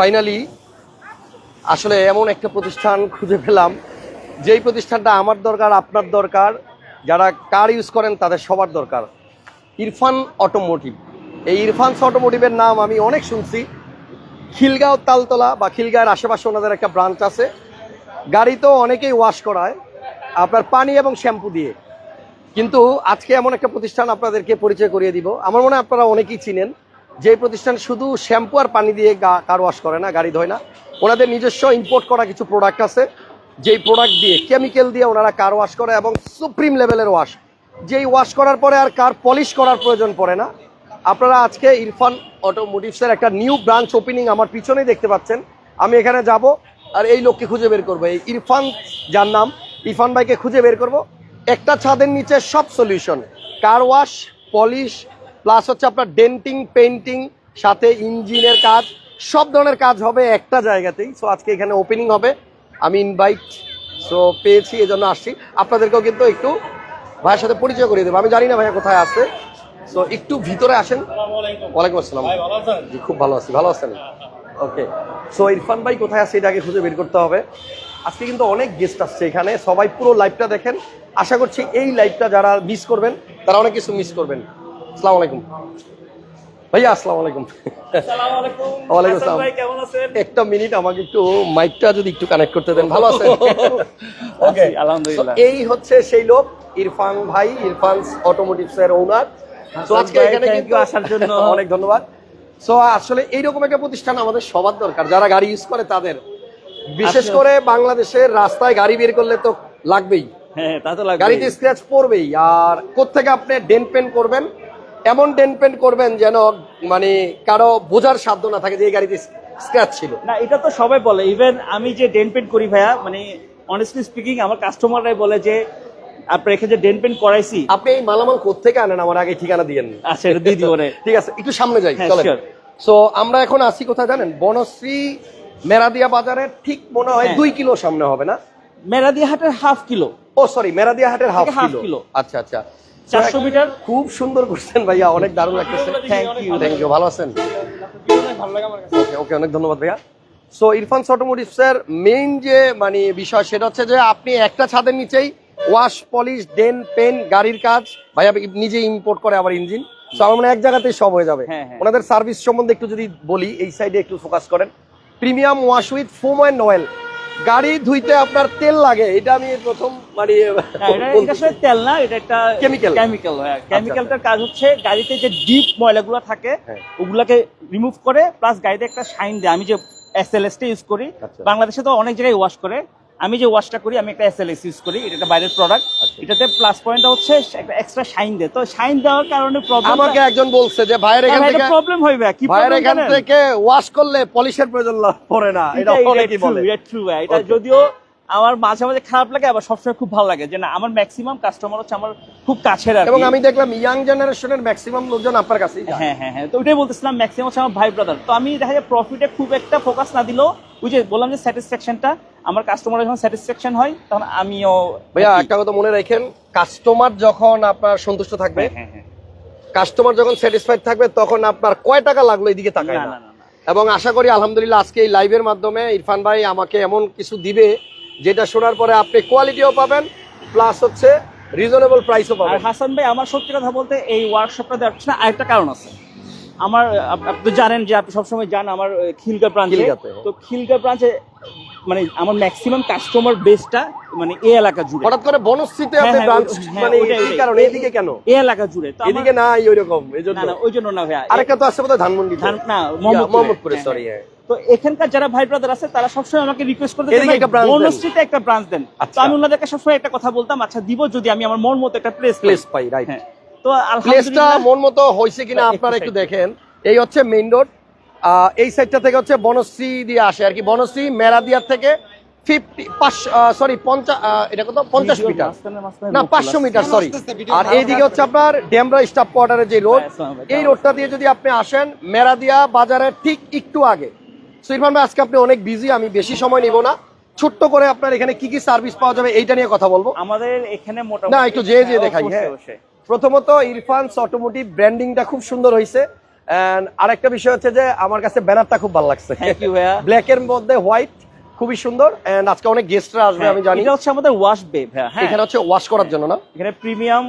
Finally আসলে এমন একটা প্রতিষ্ঠান খুঁজে পেলাম। যেই প্রতিষ্ঠানটা আমার দরকার, আপনার দরকার, যারা কার ইউজ করেন তাদের সবার দরকার। ইরফান অটোমোটিভ এই ইরফানস অটোমোটিভের নাম আমি অনেক শুনছি। খিলগাঁও তালতলা বা খিলগাঁয়ের আশেপাশে ওনাদের একটা ব্রাঞ্চ আছে। গাড়ি তো অনেকেই ওয়াশ করায়, আপনার পানি এবং শ্যাম্পু দিয়ে। কিন্তু আজকে এমন একটা প্রতিষ্ঠান আপনাদেরকে পরিচয় করিয়ে দিব। আমার মনে হয় আপনারা অনেকেই চিনেন। যে প্রতিষ্ঠান শুধু শ্যাম্পু আর পানি দিয়ে কার ওয়াশ করে না, গাড়ি ধোয় না, ওনাদের নিজস্ব ইম্পোর্ট করা কিছু প্রোডাক্ট আছে। যেই প্রোডাক্ট দিয়ে কেমিক্যাল দিয়ে ওনারা কার ওয়াশ করে এবং সুপ্রিম লেভেলের ওয়াশ যেই ওয়াশ করার পরে আর কার পলিশ করার প্রয়োজন পড়ে না। আপনারা আজকে ইরফান অটোমোটিভসের একটা নিউ ব্রাঞ্চ ওপেনিং আমার পিছনেই দেখতে পাচ্ছেন। আমি এখানে যাব আর এই লোককে খুঁজে বের করব। এই ইরফান, যার নাম, ইরফান ভাইকে খুঁজে বের করব। একটা ছাদের নিচে সব solution car wash polish plus হচ্ছে আপনার ডেন্টিং পেন্টিং সাথে ইঞ্জিনের কাজ সব ধরনের কাজ হবে একটা জায়গাতেই। সো আজকে এখানে ওপেনিং হবে। আমি ইনভাইট সো পেয়েছি এই জন্য আসছি। আপনাদেরকেও কিন্তু একটু ভাইয়ের সাথে পরিচয় করিয়ে দেবো। আমি জানি না ভাইয়া কোথায় আছে। সো একটু ভিতরে আসেন। ওয়ালাইকুম আসসালাম। জি খুব ভালো আছি। ভালো আছেন? ওকে সো ইরফান ভাই কোথায় আছে এটা আগে খুঁজে বের করতে হবে। আজকে কিন্তু অনেক গেস্ট আসছে এখানে। সবাই পুরো লাইভটা দেখেন। আশা করছি এই লাইভটা যারা মিস করবেন তারা অনেক কিছু মিস করবেন। আসসালামু আলাইকুম। ভাইয়া আসসালামু আলাইকুম। আসসালামু আলাইকুম। ওয়ালাইকুম আসসালাম। ভাই কেমন আছেন? একটা মিনিট আমাকে একটু মাইকটা যদি একটু কানেক্ট করতে দেন ভালো আছেন? আছি, আলহামদুলিল্লাহ। এই হচ্ছে সেই লোক ইরফান ভাই ইরফান অটোমোটিভস এর ওনার তো আজকে এখানে কিন্তু আসার জন্য। অনেক ধন্যবাদ। সো আসলে এইরকম একটা প্রতিষ্ঠান আমাদের সবার দরকার যারা গাড়ি ইউজ করে তাদের। বিশেষ করে বাংলাদেশের রাস্তায় গাড়ি বের করলে তো লাগবেই। হ্যাঁ তা তো লাগবে গাড়িতে স্ক্র্যাচ পড়বেই। আর কোত্থেকে আপনি ডেন পেন করবেন এমন ডেন পেন করবেন যেন মানে কারও বোঝার সাধ্য না থাকে যে এই গাড়িতে স্ক্র্যাচ ছিল। না এটা তো সবাই বলে। ইভেন আমি যে ডেন পেন্ট করি ভাইয়া মানে অনেস্টলি স্পিকিং আমার কাস্টমাররাই বলে যে আপনার এখানে ডেন পেন্ট করাইছি আপনি এই মালামাল কোত্থেকে আনেন? আমার আগে ঠিকানা দিয়েন আচ্ছা এটা দিয়ে দিব ঠিক আছে একটু সামনে যাই হ্যাঁ, চলেন। সো আমরা এখন আছি কোথায় জানেন? বনশ্রী মেরাদিয়া বাজারের ঠিক মনে হয় হ্যাঁ। দুই কিলো সামনে হবে না? হাটের হাফ কিলো। ও সরি মেরাদিয়া হাটের হাফ কিলো। আচ্ছা আচ্ছা। চারশো মিটার? খুব সুন্দর করছেন ভাইয়া অনেক দারুণ লাগতেছে। Thank you. থ্যাংক ইউ ভালো আছেন? ওকে ওকে অনেক ধন্যবাদ ভাইয়া। সো ইরফান অটোমোটিভস এর মেইন যে মানে বিষয় সেটা হচ্ছে যে আপনি একটা ছাদের নিচেই ওয়াশ পলিশ ডেন পেন গাড়ির কাজ। ভাইয়া নিজে ইম্পোর্ট করে আবার ইঞ্জিন সো আমার মনে এক জায়গাতেই সব হয়ে যাবে। হ্যাঁ, হ্যাঁ। ওনাদের সার্ভিস সম্বন্ধে একটু যদি বলি এই সাইডে একটু ফোকাস করেন। Premium wash with foam and oil গাড়ি ধুইতে আপনার তেল লাগে এটা আমি প্রথম মানে আসলে তেল না এটা একটা কেমিক্যাল কেমিক্যাল হ্যাঁ। কেমিক্যালটার কাজ হচ্ছে গাড়িতে যে ডিপ ময়লাগুলো থাকে হ্যাঁ। ওগুলাকে রিমুভ করে প্লাস গাড়িতে একটা সাইন দেয়। আমি যে এসএলএস টা ইউজ করি আচ্ছা। বাংলাদেশে তো অনেক জায়গায় ওয়াশ করে আমি যে ওয়াশটা করি আমি একটা এসএলএস ইউজ করি এটা একটা বাইরের প্রোডাক্ট আচ্ছা। এটাতে প্লাস পয়েন্টটা হচ্ছে একটা এক্সট্রা শাইন দেয়। তো শাইন দেওয়ার কারণে প্রবলেম আমাকে একজন বলছে যে ভাইয়ের এখান থেকে প্রবলেম হইবে। কি ভাইয়ের এখান থেকে ওয়াশ করলে পলিশের প্রয়োজন পড়ে না। এটা অনেকেই বলে। এটা ট্রু এটা যদিও আমার মাঝে মাঝে খারাপ লাগে আবার সবসময় খুব ভালো লাগে যে না আমার ম্যাক্সিমাম কাস্টমার হচ্ছে আমার খুব কাছের আর এবং আমি দেখলাম ইয়াং জেনারেশনের ম্যাক্সিমাম লোকজন আপনার কাছেই যায়। হ্যাঁ হ্যাঁ হ্যাঁ তো ওইটাই বলতেছিলাম ম্যাক্সিমাম হচ্ছে আমার ভাই ব্রাদার তো আমি দেখা যায় প্রফিটে খুব একটা ফোকাস না দিলেও ওই যে বললাম যে স্যাটিসফ্যাকশনটা আমার কাস্টমার যখন স্যাটিসফ্যাকশন হয় তখন আমিও ভাইয়া একটা কথা মনে রাখেন কাস্টমার যখন আপনার সন্তুষ্ট থাকবে হ্যাঁ, হ্যাঁ, হ্যাঁ। কাস্টমার যখন স্যাটিসফাইড থাকবে তখন আপনার কয় টাকা লাগল এদিকে তাকায় না। এবং আশা করি আলহামদুলিল্লাহ আজকে এই লাইভের মাধ্যমে ইরফান ভাই আমাকে এমন কিছু দিবে যেটা শোনার পরে আপনি কোয়ালিটিও পাবেন প্লাস হচ্ছে রিজনেবল প্রাইসও আর পাবেন হাসান ভাই আমার সত্যি কথা বলতে এই ওয়ার্কশপটা দেওয়ার পিছনে আরেকটা কারণ আছে। আমার আপনি তো জানেন যে আপনি সবসময় জান আমার খিলগা ব্রাঞ্চে হ্যাঁ। তো খিলগা ব্রাঞ্চে মানে আমার ম্যাক্সিমাম কাস্টমার বেসটা মানে এই এলাকা জুড়ে। হঠাৎ করে বনশ্রীতে হ্যাঁ, আপনি ব্রাঞ্চ হ্যাঁ, মানে কি কারণে এদিকে কেন? এই এলাকা জুড়ে। তো এদিকে নাই ওই রকম এই জন্য। না না ওই জন্য না ভাইয়া। আরেকটা তো আছে বোধহয় ধানমন্ডি ধান- না, মোহাম্মদপুরে। সরি হ্যাঁ। তো এখানকার যারা ভাই ব্রাদার আছে তারা সবসময় আমাকে রিকোয়েস্ট করতে এদিকে একটা ব্রাঞ্চ দেন। তো আচ্ছা। আমি ওনাদেরকে সবসময় একটা কথা বলতাম আচ্ছা দিব যদি আমি আমার মন মতো একটা প্লেস প্লেস পাই। রাইট হ্যাঁ। তো প্লেসটা আলহামদুলিল্লাহ মন মতো হয়েছে কিনা আপনারা একটু দেখেন। এই হচ্ছে মেইন রোড এই সাইডটা থেকে হচ্ছে বনশ্রী দিয়ে আসে আর কি। বনশ্রী মেরাদিয়ার থেকে ফিফটি সরি পঞ্চাশ এটা কত? পঞ্চাশ মিটার। না পাঁচশো মিটার সরি আর এইদিকে হচ্ছে আপনার ডেমরা স্টাফ কোয়ার্টারের যে রোড হ্যাঁ। এই রোডটা দিয়ে যদি আপনি আসেন মেরাদিয়া বাজারের ঠিক একটু আগে। সো ইরফান ভাই আজকে আপনি অনেক বিজি আমি বেশি সময় নিব না। ছোট্ট করে আপনার এখানে কি কি সার্ভিস পাওয়া যাবে এইটা নিয়ে কথা বলব। আমাদের এখানে মোটামুটি না, একটু যেয়ে যেয়ে হ্যাঁ, দেখাই, হ্যাঁ। প্রথমত ইরফানস অটোমোটিভ ব্র্যান্ডিংটা খুব সুন্দর হয়েছে এন্ড আরেকটা বিষয় হচ্ছে যে আমার কাছে ব্যানারটা খুব ভালো লাগছে। ব্ল্যাক এর মধ্যে হোয়াইট খুবই সুন্দর। এন্ড আজকে অনেক গেস্টরা আসবে আমি জানি। এটা হচ্ছে আমাদের ওয়াশ বে হ্যাঁ এখানে হচ্ছে ওয়াশ করার জন্য না? এখানে প্রিমিয়াম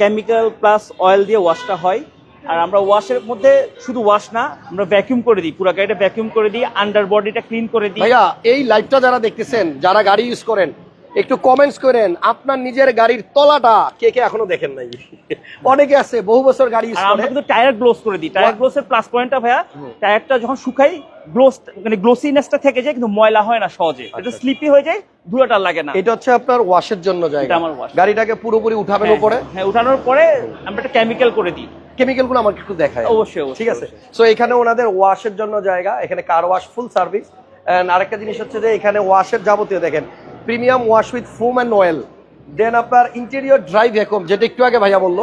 কেমিক্যাল প্লাস অয়েল দিয়ে ওয়াশটা হয়। আর আমরা ওয়াশের মধ্যে শুধু ওয়াশ না আমরা ভ্যাকিউম করে দিই পুরো গাড়িটা ভ্যাকিউম করে দিই আন্ডার বডিটা ক্লিন করে দিই। ভাইয়া এই লাইভটা যারা দেখতেছেন যারা গাড়ি ইউজ করেন একটু কমেন্টস করেন আপনার নিজের গাড়ির তলাটা কে কে এখনও দেখেন নাই? অনেকে আছে বহু বছর গাড়ি ইউজ করে আমরা কিন্তু টায়ার গ্লোস করে দিই। টায়ার গ্লোসের প্লাস পয়েন্টটা ভাইয়া টায়ারটা যখন শুকাই গ্লোস মানে গ্লোসিনেসটা থেকে যায় কিন্তু ময়লা হয় না সহজে। এটা আচ্ছা। স্লিপি হয়ে যায় ধুলাটা লাগে না। এটা হচ্ছে আপনার ওয়াশের জন্য জায়গা। এটা আমার। গাড়িটাকে পুরোপুরি উঠাবেন হ্যাঁ, উপরে। হ্যাঁ উঠানোর পরে আমরা একটা কেমিক্যাল করে দিই। কেমিক্যালগুলো আমাকে একটু দেখায়। অবশ্যই, ঠিক আছে? সো এখানে ওনাদের ওয়াশের জন্য জায়গা এখানে car wash full service and আরেকটা জিনিস হচ্ছে যে এখানে ওয়াশের যাবতীয় দেখেন premium wash with foam and oil then আপনার ইন্টেরিয়র ড্রাই ভ্যাকুম যেটা একটু আগে ভাইয়া বলল।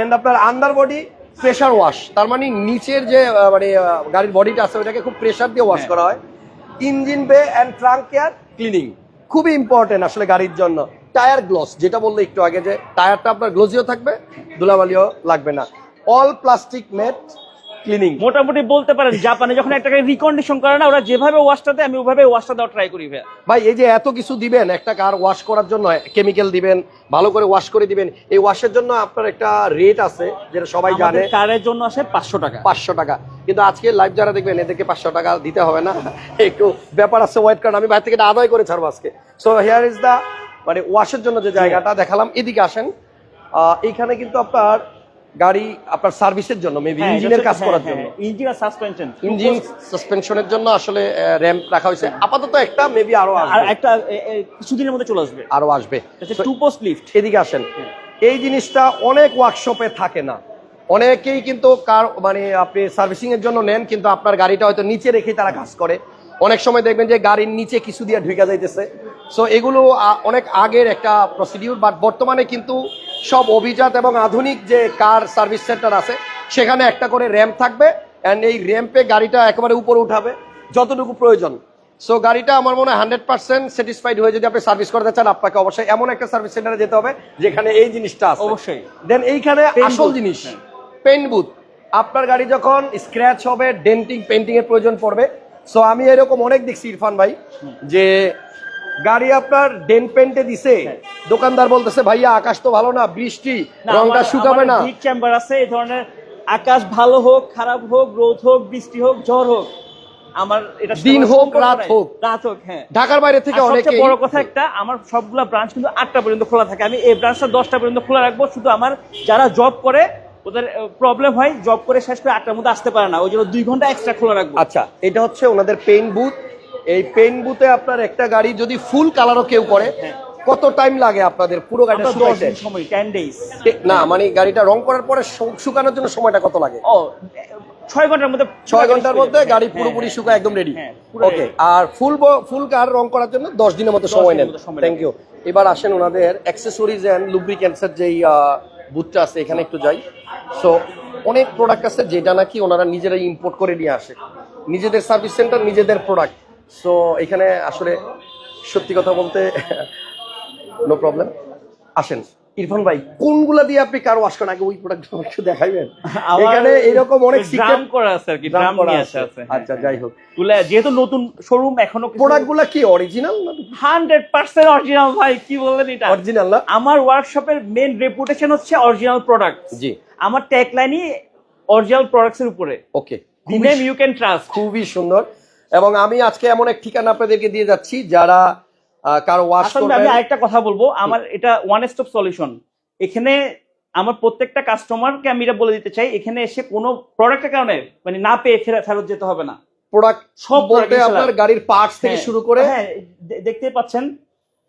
এন্ড আপনার আন্ডার বডি প্রেশার ওয়াশ তার মানে নিচের যে মানে গাড়ির বডিটা আছে ওটাকে খুব প্রেশার দিয়ে ওয়াশ হ্যাঁ। করা হয়। Engine bay and trunk care cleaning খুবই ইম্পর্টেন্ট আসলে গাড়ির জন্য। টায়ার গ্লস যেটা বলল একটু আগে যে টায়ারটা আপনার গ্লোজিও থাকবে ধুলাবালিও লাগবে না। অল প্লাস্টিক মেট ক্লিনিং মোটামুটি বলতে পারেন জাপানে যখন একটা রিকন্ডিশন করে না ওরা যেভাবে ওয়াশটা দেয় আমি ওভাবে ওয়াশটা দেওয়া ট্রাই করি ভাই এই যে এত কিছু দিবেন একটা কার ওয়াশ করার জন্য কেমিক্যাল দিবেন ভালো করে ওয়াশ করে দিবেন এই ওয়াশের জন্য আপনার একটা রেট আছে যেটা সবাই জানে। কারের জন্য আসে পাঁচশো টাকা। পাঁচশো টাকা। কিন্তু আজকে লাইভ যারা দেখবেন এদেরকে পাঁচশো টাকা দিতে হবে না। একটু ব্যাপার আছে ওয়েট কারণ আমি বাইরে থেকে আদায় করে ছাড়বো আজকে। সো হেয়ার ইজ দা মানে ওয়াশের জন্য যে জায়গাটা দেখালাম এদিকে আসেন। এইখানে কিন্তু আপনার গাড়ি আপনার সার্ভিসের জন্য মেবি হ্যাঁ, ইঞ্জিনের কাজ করার জন্য। ইঞ্জিন আর সাসপেনশন ইঞ্জিন সাসপেনশনের জন্য আসলে র্যাম্প রাখা হয়েছে। আপাতত একটা মেবি আরও আসবে। আর একটা কিছুদিনের মধ্যে চলে আসবে। আরও আসবে। টু পোস্ট লিফট এদিকে আসেন। এই জিনিসটা অনেক ওয়ার্কশপে থাকে না। অনেকেই কিন্তু কার মানে আপনি সার্ভিসিং এর জন্য নেন কিন্তু আপনার গাড়িটা হয়তো নিচে রেখে তারা কাজ করে। অনেক সময় দেখবেন যে গাড়ির নিচে কিছু দিয়ে ঢুকে যাইতেছে। সো এগুলো অনেক আগের একটা প্রসিডিউর বাট বর্তমানে কিন্তু সব অভিজাত এবং আধুনিক যে কার সার্ভিস সেন্টার আছে সেখানে একটা করে র্যাম্প থাকবে অ্যান্ড এই র্যাম্পে গাড়িটা একেবারে উপরে উঠাবে যতটুকু প্রয়োজন সো গাড়িটা আমার মনে হয় হান্ড্রেড পার্সেন্ট স্যাটিসফাইড হয়ে যদি আপনি সার্ভিস করতে চান আপনাকে অবশ্যই এমন একটা সার্ভিস সেন্টারে যেতে হবে যেখানে এই জিনিসটা আছে অবশ্যই। দেন এইখানে আসল জিনিস। পেন্ট বুথ আপনার গাড়ি যখন স্ক্র্যাচ হবে ডেন্টিং পেন্টিং এর প্রয়োজন পড়বে সো আমি এরকম অনেক দেখছি ইরফান ভাই যে গাড়ি আপনার ডেন পেন্টে দিছে। দোকানদার বলতেছে ভাইয়া আকাশ তো ভালো না বৃষ্টি রংটা শুকাবে না। হিট চেম্বার আছে এই ধরনের আকাশ ভালো হোক খারাপ হোক রোদ হোক বৃষ্টি হোক ঝড় হোক আমার এটা দিন হোক, রাত হোক। রাত হোক হ্যাঁ। ঢাকার বাইরে থেকে অনেকে বড় কথা একটা আমার সবগুলা ব্রাঞ্চ কিন্তু আটটা পর্যন্ত খোলা থাকে। আমি এই ব্রাঞ্চটা দশটা পর্যন্ত খোলা রাখব শুধু আমার যারা জব করে ওদের প্রবলেম হয় জব করে শেষ করে আটটার মধ্যে আসতে পারে না। ওই জন্য দুই ঘণ্টা এক্সট্রা খোলা রাখব। আচ্ছা এটা হচ্ছে ওনাদের পেইন্ট বুথ এই পেন বুথে আপনার একটা গাড়ি যদি ফুল কালারও কেউ করে হ্যাঁ। কত টাইম লাগে আপনাদের পুরো গাড়িটা শুকাইতে? সময় টেন ডেজ না মানে গাড়িটা রং করার পরে শুকানোর জন্য সময়টা কত লাগে? ও ছয় ঘণ্টার মধ্যে ছয় ঘণ্টার মধ্যে গাড়ি হ্যাঁ, পুরোপুরি। শুকায় একদম রেডি হ্যাঁ, ওকে আর ফুল ফুল কার রং করার জন্য দশ দিনের মতো সময় নেন। থ্যাংক ইউ এবার আসেন ওনাদের অ্যাক্সেসরিজ অ্যান্ড লুব্রিক্যান্টসের যেই বুথটা আছে এখানে একটু যাই। সো অনেক প্রোডাক্ট আছে যেটা নাকি ওনারা নিজেরাই ইম্পোর্ট করে নিয়ে আসে। নিজেদের সার্ভিস সেন্টার নিজেদের প্রোডাক্ট সো এখানে আসলে সত্যি কথা বলতে নো প্রবলেম আসেন। ইরফান ভাই কোনগুলা দিয়ে আপনি কার ওয়াশ করেন? আগে ওই প্রোডাক্ট একটু দেখাইবেন। এখানে এরকম অনেক ড্রাম করা আছে আর কি ড্রাম নিয়ে আছে। আসা আছে। আচ্ছা যাই হোক। তুলে যেহেতু নতুন শোরুম এখনও প্রোডাক্টগুলা কি অরিজিনাল না হান্ড্রেড পার্সেন্ট অরিজিনাল ভাই কি বললেন এটা? অরিজিনাল না? আমার ওয়ার্কশপের মেন রেপুটেশন হচ্ছে অরিজিনাল প্রোডাক্ট জি। আমার ট্যাগ লাইনই অরিজিনাল প্রোডাক্টস এর উপরে okay the name you can trust খুবই সুন্দর। এবং আমি আজকে এমন এক ঠিকানা আপনাদেরকে দিয়ে যাচ্ছি যারা কারও ওয়াশ করবে আমি আরেকটা কথা বলব। আমার এটা ওয়ান স্টপ সলিউশন এখানে আমার প্রত্যেকটা কাস্টমারকে আমি এটা বলে দিতে চাই এখানে এসে কোনো প্রোডাক্টের কারণে মানে না পেয়ে ফেরা- ফেরত যেতে হবে না। প্রোডাক্ট সব বলতে আপনার গাড়ির পার্টস থেকে হ্যাঁ, শুরু করে হ্যাঁ দেখতে দেখতেই পাচ্ছেন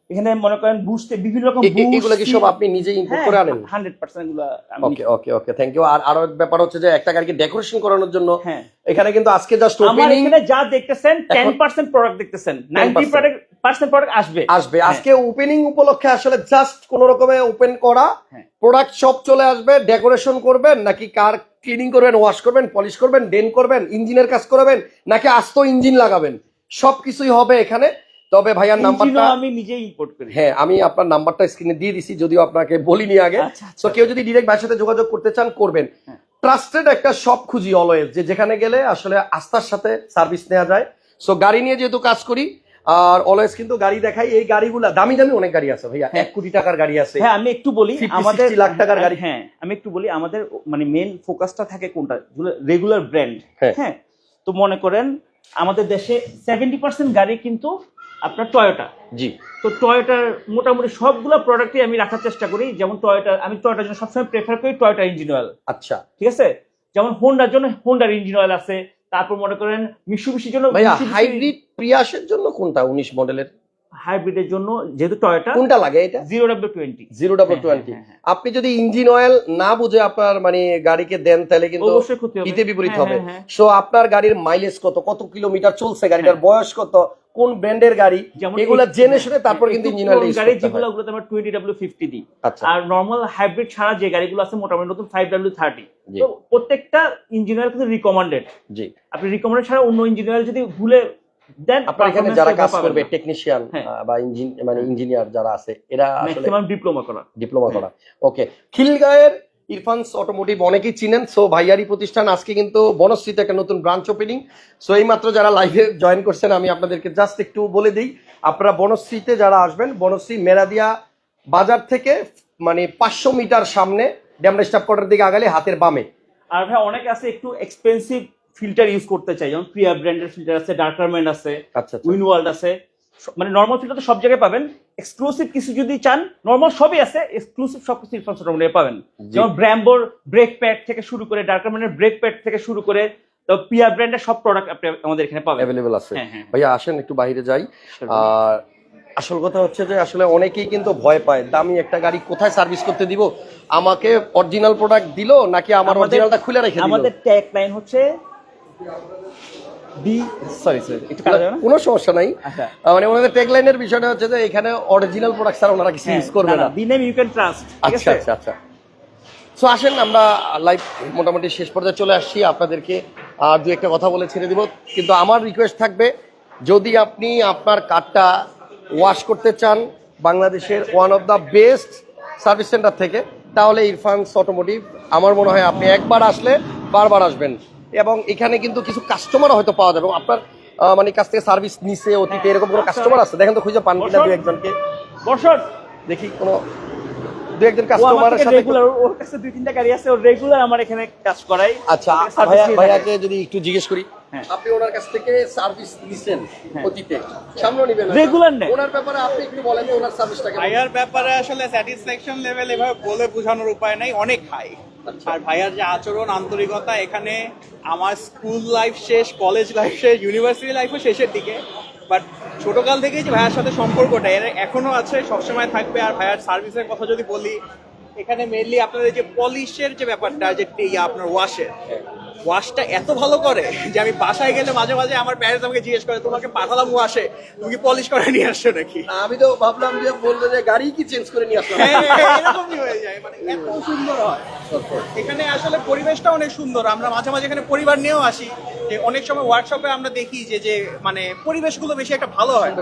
এখানে মনে করেন বুঝতে বিভিন্ন রকম এগুলো কি সব আপনি নিজেই ইম্পোর্ট করে আনেন? হান্ড্রেড পার্সেন্ট এগুলো ওকে ওকে ওকে থ্যাংক ইউ আর আরও ব্যাপার হচ্ছে যে একটা গাড়িকে ডেকোরেশন করানোর জন্য হ্যাঁ। এখানে কিন্তু আজকে জাস্ট আমার ওপেনিং এখানে যা দেখতেছেন টেন পার্সেন্ট প্রোডাক্ট দেখতেছেন। নাইনটি 10% পার্সেন্ট প্রোডাক্ট আসবে। আসবে। আজকে ওপেনিং উপলক্ষে আসলে জাস্ট কোন রকমে ওপেন করা। হ্যাঁ। প্রোডাক্ট সব চলে আসবে ডেকোরেশন করবেন নাকি কার ক্লিনিং করবেন ওয়াশ করবেন পলিশ করবেন ডেন করবেন ইঞ্জিনের কাজ করবেন নাকি আস্ত ইঞ্জিন লাগাবেন সবকিছুই হবে এখানে। তবে ভাইয়ার নাম্বারটা আমি নিজেই ইম্পোর্ট করি হ্যাঁ আমি আপনার নাম্বারটা স্ক্রিনে দিয়ে দিছি যদিও আপনাকে বলিনি আগে। আচ্ছা, আচ্ছা। তো কেউ যদি ডিরেক্ট ভাইয়ের সাথে যোগাযোগ করতে চান করবেন। হ্যাঁ। ট্রাস্টেড একটা শপ খুঁজি অলওয়েজ যে যেখানে গেলে আসলে আস্থার সাথে সার্ভিস নেওয়া যায়। সো গাড়ি নিয়ে যেহেতু কাজ করি আর অলওয়েজ কিন্তু গাড়ি দেখাই এই গাড়িগুলা দামি দামি অনেক গাড়ি আছে ভাইয়া। এক কোটি টাকার গাড়ি আছে। হ্যাঁ আমি একটু বলি আমাদের লাখ টাকার গাড়ি। হ্যাঁ আমি একটু বলি আমাদের মানে মেন ফোকাসটা থাকে কোনটা? রেগুলার ব্র্যান্ড হ্যাঁ। হ্যাঁ তো মনে করেন আমাদের দেশে সেভেন্টি পার্সেন্ট গাড়ি কিন্তু আপনার টয়োটা জি। তো টয়োটার মোটামুটি সবগুলো প্রোডাক্টই আমি রাখার চেষ্টা করি। যেমন টয়োটা আমি টয়োটার জন্য সবসময় প্রেফার করি টয়োটা ইঞ্জিন অয়েল আচ্ছা। ঠিক আছে? যেমন হোন্ডার জন্য হোন্ডার ইঞ্জিন অয়েল আছে। তারপর মনে করেন মিশুবিশির জন্য হাইব্রিড প্রিয়াসের জন্য কোনটা? উনিশ মডেলের হাইব্রিডের জন্য যেহেতু টয়োটা কোনটা লাগে এটা? Zero W twenty zero double হ্যাঁ, টোয়েন্টি হ্যাঁ, হ্যাঁ। আপনি যদি ইঞ্জিন অয়েল না বুঝে আপনার মানে গাড়িকে দেন তাহলে কিন্তু অবশ্যই ক্ষতি হবে। বিপরীত হ্যাঁ, হবে। হ্যাঁ, হ্যাঁ। সো আপনার গাড়ির মাইলেজ কত? কত কিলোমিটার চলছে গাড়িটার? বয়স কত? কোন ব্র্যান্ডের গাড়ি? এগুলা জেনে শুনে তারপর কিন্তু ইঞ্জিন অয়েল গাড়ি যেগুলো ওগুলোতে আমরা টোয়েন্টি ডাব্লিউ ফিফটি দিই। আচ্ছা। আর নর্মাল হাইব্রিড ছাড়া যে গাড়িগুলো আছে মোটামুটি নতুন ফাইভ ডাব্লিউ থার্টি জি। তো প্রত্যেকটা ইঞ্জিনিয়ার কিন্তু রিকমান্ডেড জি। আপনি রিকমান্ডেড ছাড়া অন্য ইঞ্জিনিয়ার যদি ভুলে দেন আপনার এখানে যারা কাজ করবে টেকনিশিয়ান হ্যাঁ। বা ইঞ্জিন মানে ইঞ্জিনিয়ার যারা আছে এরা আসলে ম্যাক্সিমাম ডিপ্লোমা করা। ডিপ্লোমা করা। ওকে খিলগাঁয়ের ইরফানস অটোমোটিভ অনেকেই চিনেন সো ভাইয়ারি প্রতিষ্ঠান আজকে কিন্তু বনশ্রীতে একটা নতুন ব্রাঞ্চ ওপেনিং সো এই মাত্র যারা লাইভে জয়েন করছেন আমি আপনাদেরকে জাস্ট একটু বলে দিই আপনারা বনশ্রীতে যারা আসবেন বনশ্রী মেরাদিয়া বাজার থেকে মানে পাঁচশো মিটার সামনে ড্যামরা স্টাফ কোয়ার্টার দিকে আগালে হাতের বামে। আর ভাই অনেকে আছে একটু এক্সপেন্সিভ ফিল্টার ইউজ করতে চাই। যেমন প্রিয়া ব্র্যান্ডের ফিল্টার আছে ডার্কারম্যান আছে আচ্ছা আচ্ছা। উইন ওয়ার্ল্ড আছে মানে নর্মাল ফিল্টার তো সব জায়গায় পাবেন। এক্সক্লুসিভ কিছু যদি চান নর্মাল সবই আছে এক্সক্লুসিভ সব কিছু ইরফান পাবেন। যেমন ব্র্যাম্বোর ব্রেক প্যাড থেকে শুরু করে ডার্কারম্যানের ব্রেক প্যাড থেকে শুরু করে তো পিয়া ব্র্যান্ডের সব প্রোডাক্ট আপনি আমাদের এখানে পাবেন। অ্যাভেলেবেল আছে। হ্যাঁ, হ্যাঁ। ভাইয়া আসেন একটু বাইরে যাই। আর আসল কথা হচ্ছে যে আসলে অনেকেই কিন্তু ভয় পায় দামি একটা গাড়ি কোথায় সার্ভিস করতে দিব? আমাকে অরিজিনাল প্রোডাক্ট দিল নাকি আমার অরিজিনালটা খুলে রেখে দিল? আমাদের ট্যাগ লাইন হচ্ছে বি সরি সরি একটু কাটা যাবে কোনো সমস্যা নাই। আচ্ছা। মানে ওনাদের ট্যাগলাইনের বিষয়টা হচ্ছে যে এখানে অরিজিনাল প্রোডাক্ট ছাড়া ওনারা কিছু ইউজ করবে না be name you can trust আচ্ছা আচ্ছা আচ্ছা। সো আসেন আমরা লাইভ মোটামুটি শেষ পর্যায়ে চলে আসছি। আপনাদেরকে আর দু একটা কথা বলে ছেড়ে দিব। কিন্তু আমার রিকোয়েস্ট থাকবে যদি আপনি আপনার কারটা ওয়াশ করতে চান বাংলাদেশের one of the best service centre থেকে তাহলে ইরফানস অটোমোটিভ আমার মনে হয় আপনি একবার আসলে বারবার আসবেন। এবং এখানে কিন্তু কিছু কাস্টমারও হয়তো পাওয়া যাবে। আপনার আহ, মানে কাছ থেকে সার্ভিস নিছে অতীতে এরকম কোনো কাস্টমার আছে? দেখেন তো খুঁজে পান কিনা দু একজনকে। বর্ষণ দেখি কোনো দু একজন কাস্টমারের সাথে রেগুলার ওর কাছে দুই তিনটা গাড়ি আছে ও রেগুলার আমার এখানে কাজ করাই আচ্ছা ভাইয়া ভাইয়াকে যদি একটু জিজ্ঞেস করি হ্যাঁ। আপনি ওনার কাছ থেকে সার্ভিস নিছেন হ্যাঁ। অতীতে সামনে নিবেন না। Regular ওনার ব্যাপারে আপনি একটু বলেন ওনার ভাইয়ার ব্যাপারে আসলে স্যাটিসফ্যাকশন লেভেল এভাবে বলে বোঝানোর উপায় নাই অনেক হাই আচ্ছা। আর ভাইয়ার যে আচরণ, আন্তরিকতা, এখানে আমার স্কুল লাইফ শেষ, কলেজ লাইফ শেষ ইউনিভার্সিটি লাইফও শেষের দিকে। বাট ছোটকাল থেকেই যে ভাইয়ার সাথে সম্পর্কটা, এর এখনও আছে, সবসময় থাকবে। আর ভাইয়ার সার্ভিসের কথা যদি বলি, এখানে মেনলি আপনাদের যে পলিশের যে ব্যাপারটা, যে আপনার ওয়াশের ওয়াশটা এত ভালো করে যে আমি বাসায় গেলে মাঝে মাঝে আমার প্যারেন্টস আমাকে জিজ্ঞেস করে তোমাকে পাঠালাম ওয়াশে তুমি কি পলিশ করে নিয়ে আসছো নাকি? আমি তো ভাবলাম যে বলব যে গাড়ি কি চেঞ্জ করে নিয়ে আসলাম। হ্যাঁ, এরকমই হয়ে যায়? মানে এত সুন্দর হয়। এখানে আসলে পরিবেশটা অনেক সুন্দর। আমরা মাঝে মাঝে এখানে পরিবার নিয়েও আসি। যে অনেক সময় ওয়ার্কশপে আমরা দেখি যে যে মানে পরিবেশগুলো বেশি একটা ভালো হয়।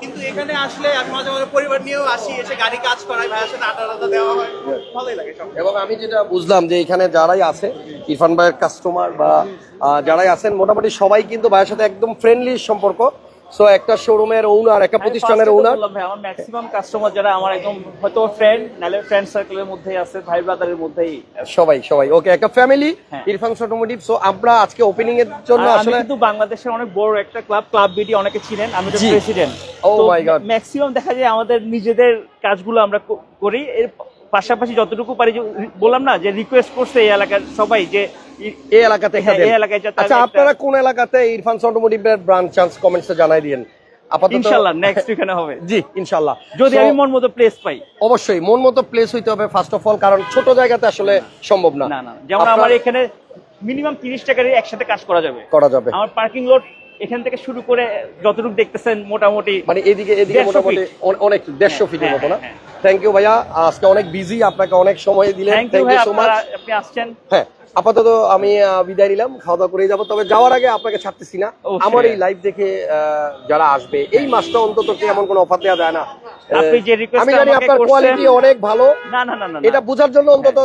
কিন্তু এখানে আসলে আমি মাঝে মাঝে পরিবার নিয়েও আসি এসে গাড়ি কাজ করাই ভাইয়ের সাথে আড্ডা টাড্ডা দেওয়া হয়। ভালোই লাগে সব। এবং আমি যেটা বুঝলাম যে এখানে যারাই আছে ইরফান ভাইয়ের কাস্টমার বা যারাই আছেন মোটামুটি সবাই কিন্তু ভাইয়ের সাথে একদম ফ্রেন্ডলি সম্পর্ক। সো একটা শোরুমের ওনার একটা প্রতিষ্ঠানের ওনার আমার ম্যাক্সিমাম কাস্টমার যারা আমার একদম হয়তো ফ্রেন্ড নাহলে ফ্রেন্ড সার্কেলের মধ্যেই আছে ভাই ব্রাদারের মধ্যেই। সবাই সবাই। ওকে একটা ফ্যামিলি। ইরফান অটোমোটিভ সো আমরা আজকে ওপেনিং এর জন্য আসলে কিন্তু বাংলাদেশের অনেক বড় একটা ক্লাব ক্লাব বিডি অনেকে চিনেন আমি তো। President Oh my God. Maximum দেখা যায় আমাদের নিজেদের কাজগুলো আমরা করি। এর পাশাপাশি যতটুকু পারি বললাম না যে রিকোয়েস্ট করছে এই এলাকার সবাই যে এই এলাকাতে। এই এলাকায় আচ্ছা আপনারা কোন এলাকাতে ইরফান অটোমোটিভের ব্রাঞ্চ চান্স কমেন্টসে জানাই দিন নেক্সট এখানে হবে। জি যদি আমি মন মতো প্লেস পাই। অবশ্যই মন মতো প্লেস হইতে হবে ফার্স্ট অফ অল কারণ ছোট জায়গাতে আসলে সম্ভব না। না না যেমন আমার এখানে মিনিমাম একসাথে কাজ করা যাবে। করা যাবে। আমার পার্কিং লট এখান থেকে শুরু করে যতটুকু দেখতেছেন মোটামুটি মানে এদিকে এদিকে মোটামুটি অনেক দেড়শো হ্যাঁ, ফিটের হ্যাঁ, মতো না? হ্যাঁ, থ্যাংক ইউ ভাইয়া আজকে অনেক বিজি আপনাকে অনেক সময় দিলেন। থ্যাংক ইউ সো মাচ আপনি আসছেন। হ্যাঁ আপাতত আমি বিদায় নিলাম খাওয়া দাওয়া করে যাব। তবে যাওয়ার আগে আপনাকে ছাড়তেছি না। আমার এই লাইভ দেখে যারা আসবে এই মাসটা অন্তত কি এমন কোনো অফার দেওয়া যায় না? আপনি যে রিকোয়েস্ট আমি জানি আপনার কোয়ালিটি অনেক ভালো। না না না না না। এটা বোঝার জন্য অন্তত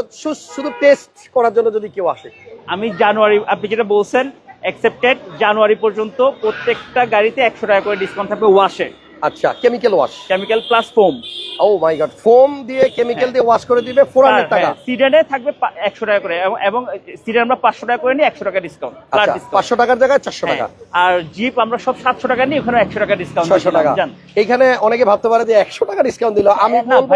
শুধু টেস্ট করার জন্য যদি কেউ আসে। আমি জানুয়ারি আপনি যেটা বলছেন অ্যাকসেপ্টেড জানুয়ারি পর্যন্ত প্রত্যেকটা গাড়িতে একশো টাকা করে ডিসকাউন্ট থাকবে ওয়াশে আচ্ছা chemical wash chemical plus foam oh my God foam দিয়ে কেমিক্যাল দিয়ে ওয়াশ করে দিবে ফোর হান্ড্রেড টাকা। সিডানে থাকবে একশো টাকা করে এবং- এবং সিডান আমরা পাঁচশো টাকা করে নিই একশো টাকা ডিসকাউন্ট আচ্ছা পাঁচশো টাকার জায়গায় চারশো টাকা। আর জিপ আমরা সব সাতশো টাকা নিই ওখানে একশো টাকা ডিসকাউন্ট ছয়শো টাকা। এখানে অনেকে ভাবতে পারে যে একশো টাকা ডিসকাউন্ট দিল। আমি না, বলব।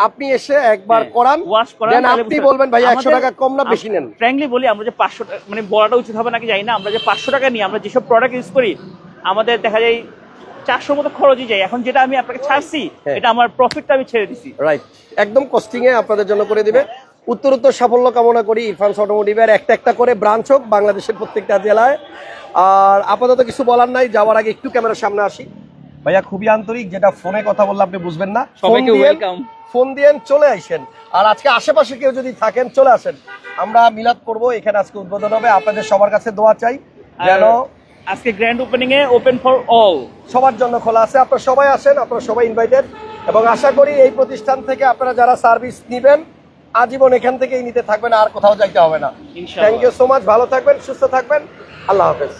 আপনি এসে একবার করান ওয়াশ করান দেন আপনি বলবেন ভাই একশো আমাদের- টাকা কম না বেশি নেন। ফ্র্যাঙ্কলি বলি আমরা যে পাঁচশো মানে বলাটা উচিত হবে নাকি জানি না আমরা যে পাঁচশো টাকা নিই আমরা যেসব প্রোডাক্ট ইউজ করি আমাদের দেখা যায় চারশোর মতো খরচই যায়। এখন যেটা আমি আপনাকে ছাড়ছি হ্যাঁ। এটা আমার প্রফিটটা আমি ছেড়ে দিছি। রাইট একদম কস্টিং এ আপনাদের জন্য করে দিবে। উত্তর উত্তর সাফল্য কামনা করি ইরফান্স অটোমোটিভের একটা একটা করে ব্রাঞ্চ হোক বাংলাদেশের প্রত্যেকটা জেলায়। আর আপাতত কিছু বলার নাই যাওয়ার আগে একটু ক্যামেরার সামনে আসি। ভাইয়া খুবই আন্তরিক যেটা ফোনে কথা বললে আপনি বুঝবেন না। ফোন সবাইকে welcome। ফোন দিয়ে চলে আসেন। আর আজকে আশেপাশে কেউ যদি থাকেন চলে আসেন। আমরা মিলাদ করব। এখানে আজকে উদ্বোধন হবে। আপনাদের সবার কাছে দোয়া চাই। যেন আজকে গ্র্যান্ড ওপেনিং এ ওপেন ফর অল সবার জন্য খোলা আছে আপনারা সবাই আসেন আপনারা সবাই ইনভাইটেড এবং আশা করি এই প্রতিষ্ঠান থেকে আপনারা যারা সার্ভিস নেবেন আজীবন এখান থেকেই নিতে থাকবেন আর কোথাও যাইতে হবে না। ইনশাআল্লাহ। থ্যাংক ইউ সো মাচ ভালো থাকবেন সুস্থ থাকবেন আল্লাহ হাফেজ।